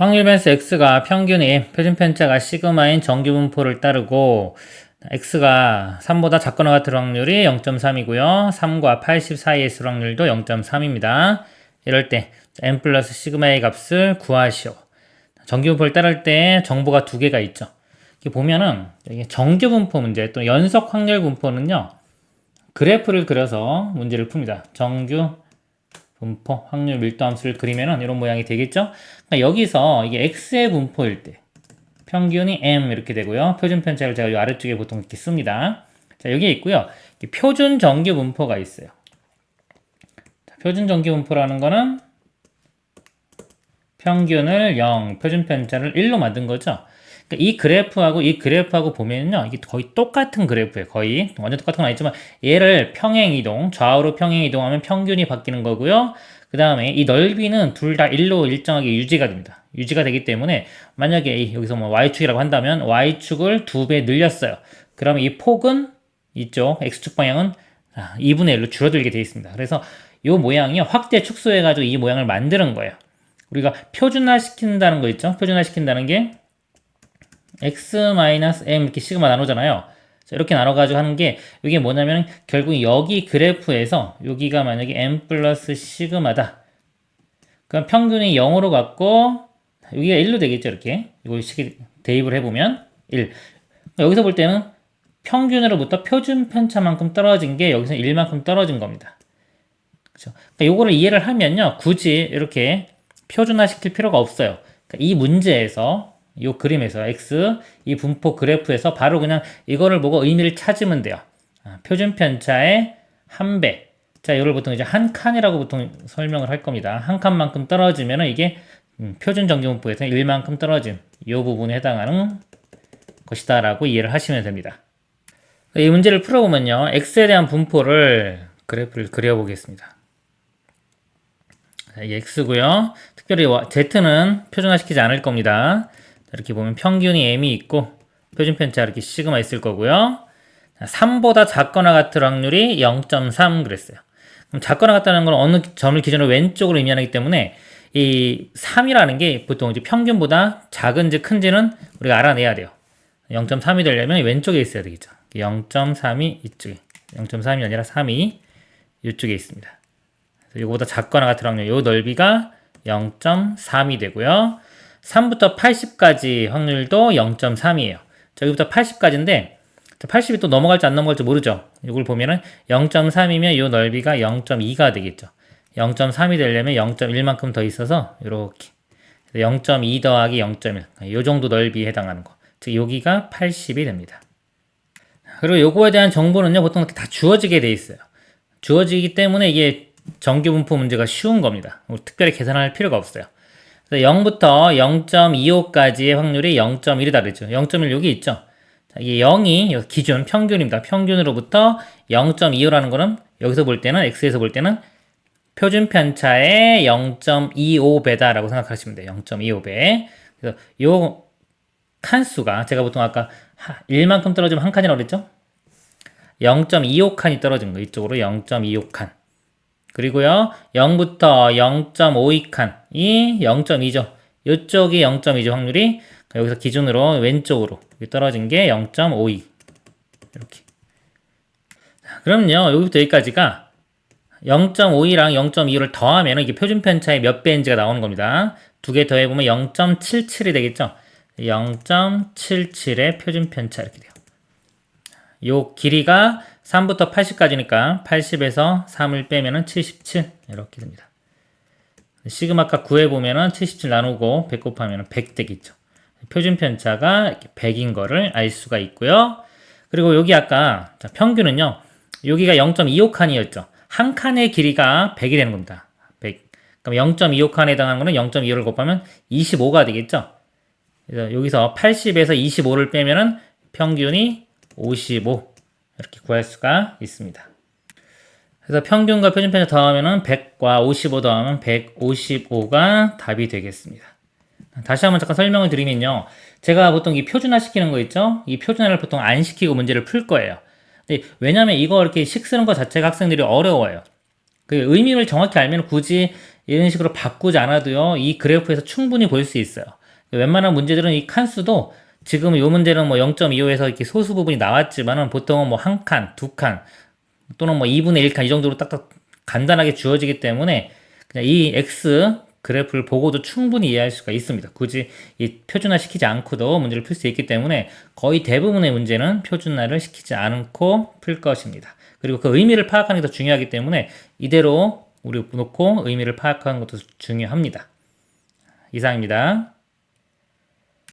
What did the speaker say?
확률 변수 x가 평균인 표준 편차가 시그마인 정규 분포를 따르고 x가 3보다 작거나 같을 확률이 0.3이고요. 3과 80 사이에 있을 확률도 0.3입니다. 이럴 때 n 플러스 시그마의 값을 구하시오. 정규 분포를 따를 때 정보가 두 개가 있죠. 이렇게 보면은 이게 정규 분포 문제 또 연속 확률 분포는요. 그래프를 그려서 문제를 풉니다. 정규 분포 확률 밀도 함수를 그리면은 이런 모양이 되겠죠? 그러니까 여기서 이게 x의 분포일 때 평균이 m 이렇게 되고요. 표준 편차를 제가 이 아래쪽에 보통 이렇게 씁니다. 자, 여기에 있고요. 표준 정규 분포가 있어요. 자, 표준 정규 분포라는 거는 평균을 0, 표준 편차를 1로 만든 거죠. 그러니까 이 그래프하고 이 그래프하고 보면요. 이게 거의 똑같은 그래프예요. 거의. 완전 똑같은 건 아니지만 얘를 평행 이동, 좌우로 평행 이동하면 평균이 바뀌는 거고요. 그 다음에 이 넓이는 둘다 1로 일정하게 유지가 됩니다. 유지가 되기 때문에 만약에 여기서 뭐 y축이라고 한다면 y축을 두 배 늘렸어요. 그러면 이 폭은 이쪽 x축 방향은 2분의 1로 줄어들게 되어 있습니다. 그래서 이 모양이 확대 축소해가지고 이 모양을 만드는 거예요. 우리가 표준화 시킨다는 거 있죠? 표준화 시킨다는 게 x-m 이렇게 시그마 나누잖아요. 자, 이렇게 나눠가지고 하는 게 이게 뭐냐면 결국 여기 그래프에서 여기가 만약에 m 플러스 시그마다 그럼 평균이 0으로 갖고 여기가 1로 되겠죠 이렇게 이거 식 대입을 해보면 1 여기서 볼 때는 평균으로부터 표준 편차만큼 떨어진 게 여기서 1만큼 떨어진 겁니다. 그렇죠? 그러니까 요거를 이해를 하면요 굳이 이렇게 표준화 시킬 필요가 없어요. 그러니까 이 문제에서 이 그림에서 x 이 분포 그래프에서 바로 그냥 이거를 보고 의미를 찾으면 돼요. 아, 표준 편차의 한 배. 자, 이걸 보통 이제 한 칸이라고 보통 설명을 할 겁니다. 한 칸만큼 떨어지면 이게 음, 표준 정규분포에서 1만큼 떨어진 이 부분에 해당하는 것이다라고 이해를 하시면 됩니다. 이 문제를 풀어보면요. x에 대한 분포를 그래프를 그려보겠습니다. 자, 이 x고요. 특별히 z는 표준화시키지 않을 겁니다. 이렇게 보면 평균이 m이 있고 표준 편차 이렇게 시그마 있을 거고요. 3보다 작거나 같을 확률이 0.3 그랬어요. 그럼 작거나 같다는 건 어느 점을 기준으로 왼쪽으로 의미하기 때문에 이 3이라는 게 보통 이제 평균보다 작은지 큰지는 우리가 알아내야 돼요. 0.3이 되려면 왼쪽에 있어야 되겠죠. 0.3이 이쪽에. 0.3이 아니라 3이 이쪽에 있습니다. 이거보다 작거나 같은 확률, 이 넓이가 0.3이 되고요. 3부터 80까지 확률도 0.3이에요. 저기부터 80까지인데 80이 또 넘어갈지 안 넘어갈지 모르죠. 이걸 보면은 0.3이면 이 넓이가 0.2가 되겠죠. 0.3이 되려면 0.1만큼 더 있어서 이렇게 0.2 더하기 0.1. 이 정도 넓이에 해당하는 거. 즉 여기가 80이 됩니다. 그리고 요거에 대한 정보는요, 보통 다 주어지게 돼 있어요. 주어지기 때문에 이게 정규 분포 문제가 쉬운 겁니다. 특별히 계산할 필요가 없어요. 0부터 0.25까지의 확률이 0.1이다 그랬죠. 0.1 여기 있죠. 자, 이게 0이 기준 평균입니다. 평균으로부터 0.25라는 거는 여기서 볼 때는 x에서 볼 때는 표준 편차의 0.25배다라고 생각하시면 돼요. 0.25배. 그래서 요 칸수가 제가 보통 아까 1만큼 떨어지면 한 칸이라고 그랬죠? 0.25칸이 떨어진 거 이쪽으로 0.25칸. 그리고요, 0부터 0.52칸이 0.2죠. 이쪽이 0.2죠, 확률이. 여기서 기준으로 왼쪽으로 떨어진 게 0.52. 이렇게. 그럼요, 여기부터 여기까지가 0.52랑 0.25를 더하면 이게 표준 편차의 몇 배인지가 나오는 겁니다. 두 개 더해보면 0.77이 되겠죠? 0.77의 표준 편차 이렇게 돼요. 요 길이가 3부터 80까지니까 80에서 3을 빼면은 77 이렇게 됩니다. 시그마값 구해보면은 77 나누고 100 곱하면 100 되겠죠. 표준 편차가 100인 거를 알 수가 있고요. 그리고 여기 아까 평균은요. 여기가 0.25칸이었죠. 한 칸의 길이가 100이 되는 겁니다. 100. 그럼 0.25칸에 해당하는 거는 0.25를 곱하면 25가 되겠죠. 그래서 여기서 80에서 25를 빼면은 평균이 55 이렇게 구할 수가 있습니다. 그래서 평균과 표준 편차 더하면 100과 55 더하면 155가 답이 되겠습니다. 다시 한번 잠깐 설명을 드리면요. 제가 보통 이 표준화 시키는 거 있죠? 이 표준화를 보통 안 시키고 문제를 풀 거예요. 왜냐하면 이거 이렇게 식 쓰는 것 자체가 학생들이 어려워요. 그 의미를 정확히 알면 굳이 이런 식으로 바꾸지 않아도요, 이 그래프에서 충분히 볼 수 있어요. 웬만한 문제들은 이 칸수도 지금 이 문제는 뭐 0.25에서 이렇게 소수 부분이 나왔지만은 보통은 뭐 한 칸, 두 칸, 또는 뭐 2분의 1칸 이 정도로 딱딱 간단하게 주어지기 때문에 그냥 이 X 그래프를 보고도 충분히 이해할 수가 있습니다. 굳이 이 표준화 시키지 않고도 문제를 풀 수 있기 때문에 거의 대부분의 문제는 표준화를 시키지 않고 풀 것입니다. 그리고 그 의미를 파악하는 게 더 중요하기 때문에 이대로 우리 놓고 의미를 파악하는 것도 중요합니다. 이상입니다.